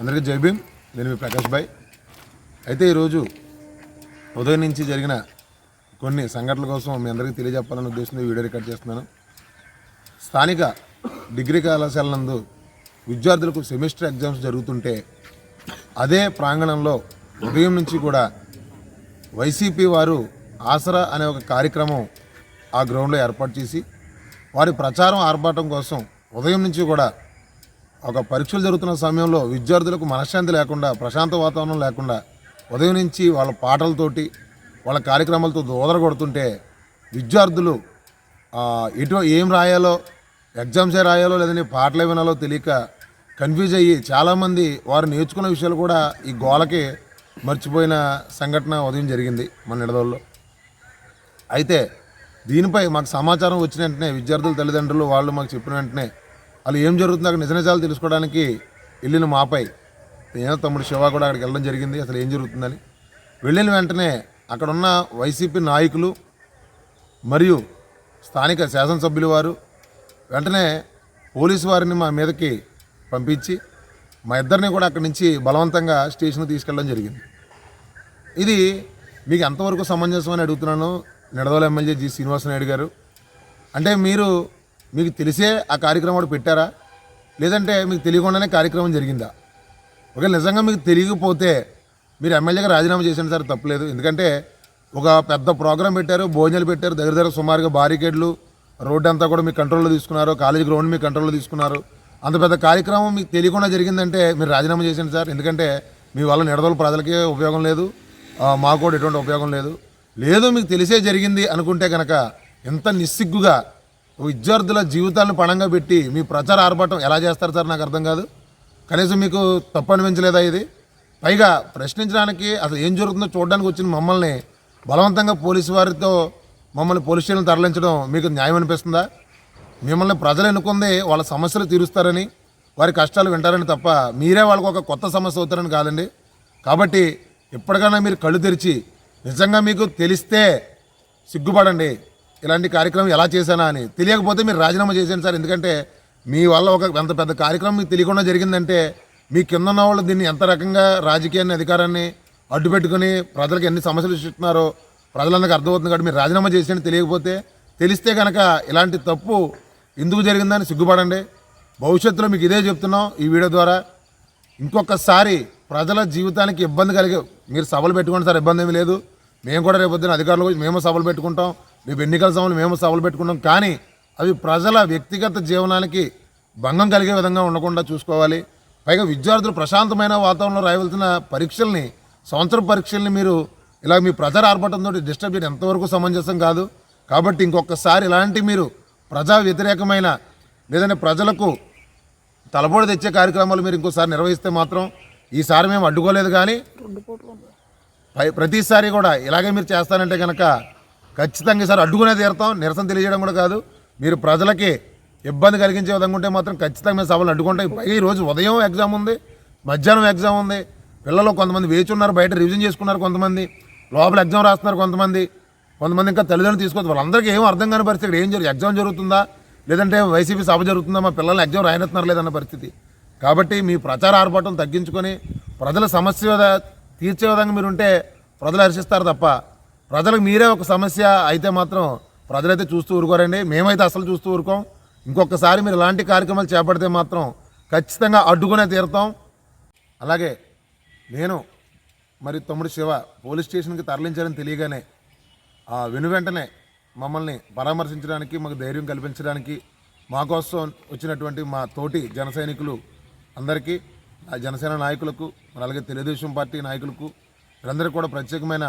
అందరికీ జై భీమ్. నేను మీ ప్రకాష్ భాయ్ అయితే ఈరోజు ఉదయం నుంచి జరిగిన కొన్ని సంఘటనల కోసం మీ అందరికీ తెలియజెప్పాలనే ఉద్దేశంతో వీడియో రికార్డ్ చేస్తున్నాను. స్థానిక డిగ్రీ కళాశాల నందు విద్యార్థులకు సెమిస్టర్ ఎగ్జామ్స్ జరుగుతుంటే అదే ప్రాంగణంలో ఉదయం నుంచి కూడా వైసీపీ వారు ఆసరా అనే ఒక కార్యక్రమం ఆ గ్రౌండ్లో ఏర్పాటు చేసి వారి ప్రచారం ఆర్భాటం కోసం ఉదయం నుంచి కూడా ఒక పరీక్షలు జరుగుతున్న సమయంలో విద్యార్థులకు మనశ్శాంతి లేకుండా ప్రశాంత వాతావరణం లేకుండా ఉదయం నుంచి వాళ్ళ పాటలతోటి వాళ్ళ కార్యక్రమాలతో దోదర కొడుతుంటే విద్యార్థులు ఎటు ఏం రాయాలో ఎగ్జామ్సే రాయాలో లేదని పాటలు వినాలో తెలియక కన్ఫ్యూజ్ అయ్యి చాలామంది వారు నేర్చుకున్న విషయాలు కూడా ఈ గోలకి మర్చిపోయిన సంఘటన ఉదయం జరిగింది మన నిడదవల్లో. అయితే దీనిపై మాకు సమాచారం వచ్చిన వెంటనే విద్యార్థుల తల్లిదండ్రులు వాళ్ళు మాకు చెప్పిన వెంటనే అలా ఏం జరుగుతుందో అక్కడ నిజ నిజాలు తెలుసుకోవడానికి వెళ్ళిన మాపై నేను తమ్ముడు శివ కూడా అక్కడికి వెళ్ళడం జరిగింది. అసలు ఏం జరుగుతుందని. వెళ్ళిన వెంటనే అక్కడున్న వైసీపీ నాయకులు మరియు స్థానిక శాసనసభ్యులు వారు వెంటనే పోలీసు వారిని మా మీదకి పంపించి మా ఇద్దరిని కూడా అక్కడి నుంచి బలవంతంగా స్టేషన్కి తీసుకెళ్ళడం జరిగింది. ఇది మీకు ఎంతవరకు సమంజసం అని అడుగుతున్నాను. నిడదవల ఎమ్మెల్యే జి శ్రీనివాసనాయుడు గారు. అంటే మీరు మీకు తెలిసే ఆ కార్యక్రమం ఒకటి పెట్టారా? లేదంటే మీకు తెలియకుండానే కార్యక్రమం జరిగిందా? ఒకవేళ నిజంగా మీకు తెలియకపోతే మీరు ఎమ్మెల్యేగా రాజీనామా చేసిన సార్ తప్పలేదు. ఎందుకంటే ఒక పెద్ద ప్రోగ్రాం పెట్టారు భోజనాలు పెట్టారు దగ్గర దగ్గర సుమారుగా బారికేడ్లు రోడ్డు అంతా కూడా మీ కంట్రోల్లో తీసుకున్నారు కాలేజ్ గ్రౌండ్ మీ కంట్రోల్లో తీసుకున్నారు. అంత పెద్ద కార్యక్రమం మీకు తెలియకుండా జరిగిందంటే మీరు రాజీనామా చేసింది సార్. ఎందుకంటే మీ వల్ల నిడదల ప్రజలకే ఉపయోగం లేదు. మాకు కూడా ఎటువంటి ఉపయోగం లేదు. లేదు మీకు తెలిసే జరిగింది అనుకుంటే కనుక ఎంత నిస్సిగ్గుగా విద్యార్థుల జీవితాలను పణంగా పెట్టి మీ ప్రచార ఆర్భాటం ఎలా చేస్తారు సార్? నాకు అర్థం కాదు. కనీసం మీకు తప్పు అనిపించలేదా ఇది? పైగా ప్రశ్నించడానికి అసలు ఏం జరుగుతుందో చూడడానికి వచ్చిన మమ్మల్ని బలవంతంగా పోలీసు వారితో మమ్మల్ని పోలీస్ స్టేషన్ తరలించడం మీకు న్యాయం అనిపిస్తుందా? మిమ్మల్ని ప్రజలు ఎన్నుకుంది వాళ్ళ సమస్యలు తీరుస్తారని వారి కష్టాలు వింటారని తప్ప మీరే వాళ్ళకు ఒక కొత్త సమస్య అవుతారని కాదండి. కాబట్టి ఎప్పటికైనా మీరు కళ్ళు తెరిచి నిజంగా మీకు తెలిస్తే సిగ్గుపడండి. ఇలాంటి కార్యక్రమం ఎలా చేశానా అని. తెలియకపోతే మీరు రాజీనామా చేశాను సార్. ఎందుకంటే మీ వల్ల ఒక అంత పెద్ద కార్యక్రమం మీకు తెలియకుండా జరిగిందంటే మీ కింద ఉన్న వాళ్ళు దీన్ని ఎంత రకంగా రాజకీయాన్ని అధికారాన్ని అడ్డుపెట్టుకుని ప్రజలకు ఎన్ని సమస్యలు ఇస్తున్నారో ప్రజలందరికీ అర్థమవుతుంది కాబట్టి మీరు రాజీనామా చేసేది తెలియకపోతే తెలిస్తే కనుక ఇలాంటి తప్పు ఎందుకు జరిగిందని సిగ్గుపడండి. భవిష్యత్తులో మీకు ఇదే చెప్తున్నాం ఈ వీడియో ద్వారా. ఇంకొకసారి ప్రజల జీవితానికి ఇబ్బంది కలిగే మీరు సభలు పెట్టుకోండి సార్ ఇబ్బంది ఏమీ లేదు. మేము కూడా రేపు అధికారులు మేము సభలు పెట్టుకుంటాం. రేపు ఎన్నికల సభలు మేము సభలు పెట్టుకుంటాం. కానీ అవి ప్రజల వ్యక్తిగత జీవనానికి భంగం కలిగే విధంగా ఉండకుండా చూసుకోవాలి. పైగా విద్యార్థులు ప్రశాంతమైన వాతావరణంలో రాయవలసిన పరీక్షల్ని సంవత్సర పరీక్షల్ని మీరు ఇలా మీ ప్రజల ఆర్భటంతో డిస్టర్బ్ చేయడం ఎంతవరకు సమంజసం కాదు. కాబట్టి ఇంకొకసారి ఇలాంటి మీరు ప్రజా వ్యతిరేకమైన లేదంటే ప్రజలకు తలపోటు తెచ్చే కార్యక్రమాలు మీరు ఇంకోసారి నిర్వహిస్తే మాత్రం ఈసారి మేము అడ్డుకోలేదు కానీ పై- ప్రతిసారి కూడా ఇలాగే మీరు చేస్తానంటే కనుక ఖచ్చితంగా ఈసారి అడ్డుకునే తీరుతాం. నిరసన తెలియజేయడం కూడా కాదు. మీరు ప్రజలకి ఇబ్బంది కలిగించే విధంగా ఉంటే మాత్రం ఖచ్చితంగా మేము సభలు అడ్డుకుంటాం. పైగా ఈ రోజు ఉదయం ఎగ్జామ్ ఉంది మధ్యాహ్నం ఎగ్జామ్ ఉంది. పిల్లలు కొంతమంది వేచి ఉన్నారు బయట రివిజన్ చేసుకున్నారు కొంతమంది. లోపల ఎగ్జామ్ రాస్తున్నారు కొంతమంది. కొంతమంది ఇంకా తల్లిదండ్రులు తీసుకోవచ్చు వాళ్ళందరికీ ఏం అర్థం కాని పరిస్థితి. ఇక్కడ ఏం జరుగుతుంది ఎగ్జామ్ జరుగుతుందా? లేదంటే వైసీపీ సభ జరుగుతుందా? మా పిల్లలు ఎగ్జామ్ రాయనెత్తున్నారు లేదన్న పరిస్థితి. కాబట్టి మీ ప్రచార ఆర్భాటం తగ్గించుకొని ప్రజల సమస్య తీర్చే విధంగా మీరు ఉంటే ప్రజలు హర్షిస్తారు తప్ప ప్రజలకు మీరే ఒక సమస్య అయితే మాత్రం ప్రజలైతే చూస్తూ ఊరుకోరండి. మేమైతే అసలు చూస్తూ ఊరుకోం. ఇంకొకసారి మీరు ఇలాంటి కార్యక్రమాలు చేపడితే మాత్రం ఖచ్చితంగా అడ్డుకునే తీరుతాం. అలాగే నేను మరి తమ్ముడు శివ పోలీస్ స్టేషన్కి తరలించారని తెలియగానే ఆ వెను వెంటనే మమ్మల్ని పరామర్శించడానికి మాకు ధైర్యం కల్పించడానికి మా కోసం వచ్చినటువంటి మా తోటి జన సైనికులు అందరికీ జనసేన నాయకులకు మరి అలాగే తెలుగుదేశం పార్టీ నాయకులకు వీరందరికీ కూడా ప్రత్యేకమైన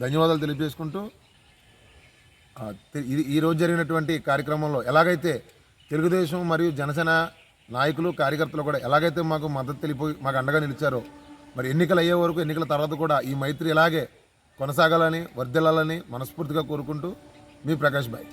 ధన్యవాదాలు తెలియజేసుకుంటూ ఇది ఈ రోజు జరిగినటువంటి కార్యక్రమంలో ఎలాగైతే తెలుగుదేశం మరియు జనసేన నాయకులు కార్యకర్తలు కూడా ఎలాగైతే మాకు మద్దతు తెలిపోయి మాకు అండగా నిలిచారో మరి ఎన్నికలు అయ్యే వరకు ఎన్నికల తర్వాత కూడా ఈ మైత్రి ఇలాగే కొనసాగాలని వర్ధిల్లాలని మనస్ఫూర్తిగా కోరుకుంటూ మీ ప్రకాష్ భాయ్